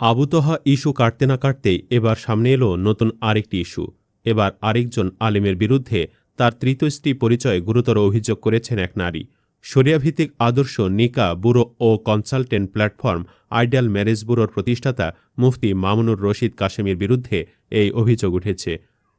Abu Toha issue কাটতে না কাটতেই এবার সামনে এলো নতুন আরেকটি ইস্যু। এবার আরেকজন আলেমের বিরুদ্ধে তার তৃতীয় স্ত্রী পরিচয়ে গুরুতর অভিযোগ করেছেন এক নারী। শরিয়াভিত্তিক আদর্শ নিকা ব্যুরো ও কনসালটেন্ট প্ল্যাটফর্ম আইডিয়াল ম্যারেজ ব্যুরোর প্রতিষ্ঠাতা মুফতি মামুনুর রশিদ কাশেমের বিরুদ্ধে এই অভিযোগ উঠেছে।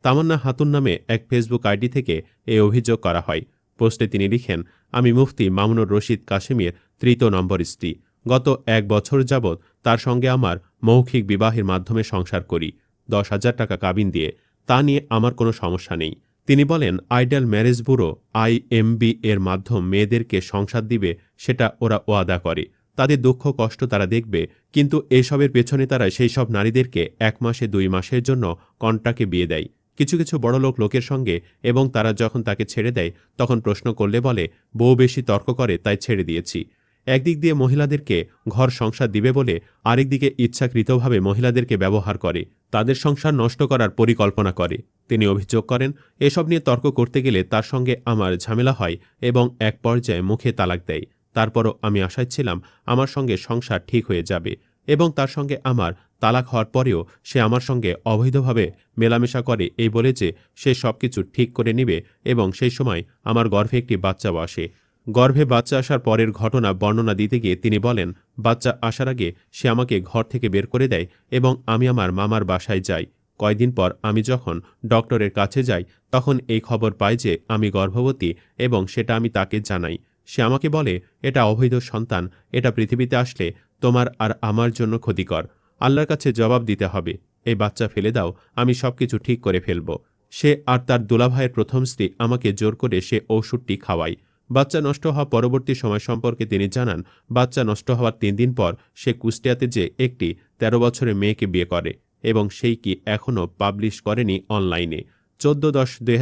তামান্না হাতুন নামে এক ফেসবুক আইডি থেকে এই অভিযোগ করা হয়। পোস্টে তিনি লিখেন, আমি মুফতি মামুনুর রশিদ কাশেমের তৃতীয় নম্বর স্ত্রী। গত এক বছর যাবৎ তার সঙ্গে আমার মৌখিক বিবাহের মাধ্যমে সংসার করি। দশ হাজার টাকা কাবিন দিয়ে। তা নিয়ে আমার কোনো সমস্যা নেই। তিনি বলেন আইডিয়াল ম্যারেজ ব্যুরো আইএমবি এর মাধ্যম মেয়েদেরকে সংসার দিবে, সেটা ওরা ওয়াদা করে। তাদের দুঃখ কষ্ট তারা দেখবে, কিন্তু এসবের পেছনে তারা সেই সব নারীদেরকে এক মাসে, দুই মাসের জন্য কন্ট্রাক্টে বিয়ে দেয়। কিছু কিছু বড়লোক লোকের সঙ্গে এবং তারা যখন তাকে ছেড়ে দেয়, তখন প্রশ্ন করলে বলে, বউ বেশি তর্ক করে, তাই ছেড়ে দিয়েছি। একদিক দিয়ে মহিলাদেরকে ঘর সংসার দিবে বলে আরেকদিকে ইচ্ছাকৃতভাবে মহিলাদেরকে ব্যবহার করে, তাদের সংসার নষ্ট করার পরিকল্পনা করে। তিনি অভিযোগ করেন, এসব নিয়ে তর্ক করতে গেলে তার সঙ্গে আমার ঝামেলা হয় এবং এক পর্যায়ে মুখে তালাক দেয়। তারপরও আমি আশায় ছিলাম আমার সঙ্গে সংসার ঠিক হয়ে যাবে এবং তার সঙ্গে আমার তালাক হওয়ার পরেও সে আমার সঙ্গে অবৈধভাবে মেলামেশা করে এই বলে যে সে সব কিছু ঠিক করে নিবে এবং সেই সময় আমার গর্ভে একটি বাচ্চাও আসে। গর্ভে বাচ্চা আসার পরের ঘটনা বর্ণনা দিতে গিয়ে তিনি বলেন, বাচ্চা আসার আগে সে আমাকে ঘর থেকে বের করে দেয় এবং আমি আমার মামার বাসায় যাই। কয়দিন পর আমি যখন ডক্টরের কাছে যাই, তখন এই খবর পাই যে আমি গর্ভবতী এবং সেটা আমি তাকে জানাই। সে আমাকে বলে, এটা অবৈধ সন্তান, এটা পৃথিবীতে আসলে তোমার আর আমার জন্য ক্ষতিকর। আল্লাহর কাছে জবাব দিতে হবে। এই বাচ্চা ফেলে দাও, আমি সব কিছু ঠিক করে ফেলব। সে আর তার দুলাভাইয়ের প্রথম স্ত্রী আমাকে জোর করে সে ঔষধটি খাওয়ায়। বাচ্চা নষ্ট হওয়া পরবর্তী সময় সম্পর্কে তিনি জানান, বাচ্চা নষ্ট হওয়ার তিন দিন পর সে কুষ্টিয়াতে যে একটি ১৩ বছরের মেয়েকে বিয়ে করে এবং সেই কি এখনও পাবলিশ করেনি অনলাইনে। চোদ্দ দশ দুই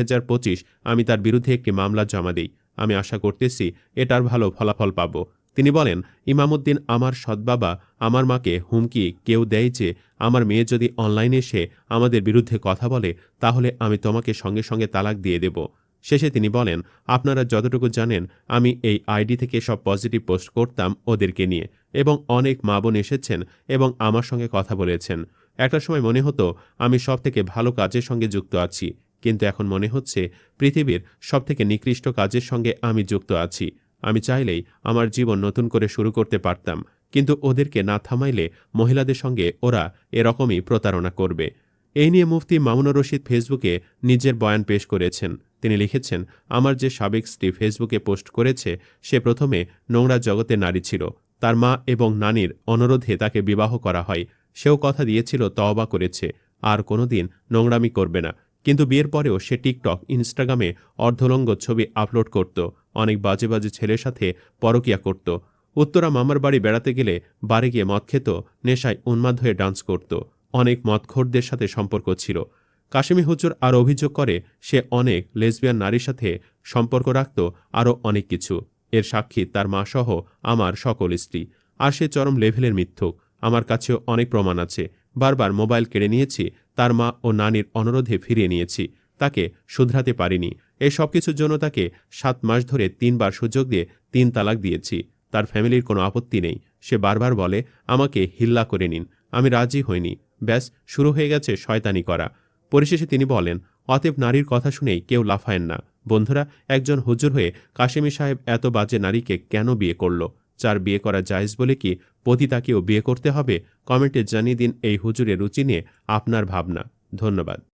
আমি তার বিরুদ্ধে একটি মামলা জমা দিই। আমি আশা করতেছি এটার ভালো ফলাফল পাব। তিনি বলেন, ইমামুদ্দিন আমার সৎবাবা, আমার মাকে হুমকি কেউ দেয় যে আমার মেয়ে যদি অনলাইনে এসে আমাদের বিরুদ্ধে কথা বলে, তাহলে আমি তোমাকে সঙ্গে সঙ্গে তালাক দিয়ে দেব। শেষে তিনি বলেন, আপনারা যতটুকু জানেন, আমি এই আইডি থেকে সব পজিটিভ পোস্ট করতাম ওদেরকে নিয়ে এবং অনেক মা বোন এসেছেন এবং আমার সঙ্গে কথা বলেছেন। একটা সময় মনে হতো, আমি সব থেকে ভালো কাজের সঙ্গে যুক্ত আছি। কিন্তু এখন মনে হচ্ছে, পৃথিবীর সব থেকে নিকৃষ্ট কাজের সঙ্গে আমি যুক্ত আছি। আমি চাইলেই আমার জীবন নতুন করে শুরু করতে পারতাম। কিন্তু ওদেরকে না থামাইলে মহিলাদের সঙ্গে ওরা এরকমই প্রতারণা করবে। এই নিয়ে মুফতি মামুনুর রশিদ ফেসবুকে নিজের বয়ান পেশ করেছেন। তিনি লিখেছেন, আমার যে সাবেক স্ত্রী ফেসবুকে পোস্ট করেছে, সে প্রথমে নোংরা জগতে নারী ছিল। তার মা এবং নানির অনুরোধে তাকে বিবাহ করা হয়। সেও কথা দিয়েছিল, তওবা করেছে। আর কোনোদিন নোংরামি করবে না। কিন্তু বিয়ের পরেও সে টিকটক, ইনস্টাগ্রামে অর্ধলঙ্গ ছবি আপলোড করত। অনেক বাজে বাজে ছেলের সাথে পরকিয়া করত। উত্তরা মামার বাড়ি বেড়াতে গেলে বাড়ি গিয়ে মদ খেত, নেশায় উন্মাদ হয়ে ডান্স করত। অনেক মদখোরদের সাথে সম্পর্ক ছিল। কাশিমি হুজুর আর অভিযোগ করে, সে অনেক লেসবিয়ান নারীর সাথে সম্পর্ক রাখত আরও অনেক কিছু। এর সাক্ষী তার মা সহ আমার সকল স্ত্রী। আর সে চরম লেভেলের মিথ্যুক। আমার কাছেও অনেক প্রমাণ আছে। বারবার মোবাইল কেড়ে নিয়েছি, তার মা ও নানির অনুরোধে ফিরিয়ে নিয়েছি। তাকে শুধরাতে পারিনি। এই সব কিছুর জন্য তাকে সাত মাস ধরে তিনবার সুযোগ দিয়ে তিন তালাক দিয়েছি। তার ফ্যামিলির কোনো আপত্তি নেই। সে বারবার বলে, আমাকে হিল্লা করে নিন। আমি রাজি হইনি। ব্যাস, শুরু হয়ে গেছে শয়তানি করা। পরিশেষে তিনি বলেন, অতএব নারীর কথা শুনেই কেউ লাফায়েন না। বন্ধুরা, একজন হুজুর হয়ে কাশেমি সাহেব এত বাজে নারীকে কেন বিয়ে করল? যার বিয়ে করা যায়জ বলে কি পতিতাকেও বিয়ে করতে হবে? কমেন্টে জানিয়ে দিন এই হুজুরের রুচি নিয়ে আপনার ভাবনা। ধন্যবাদ।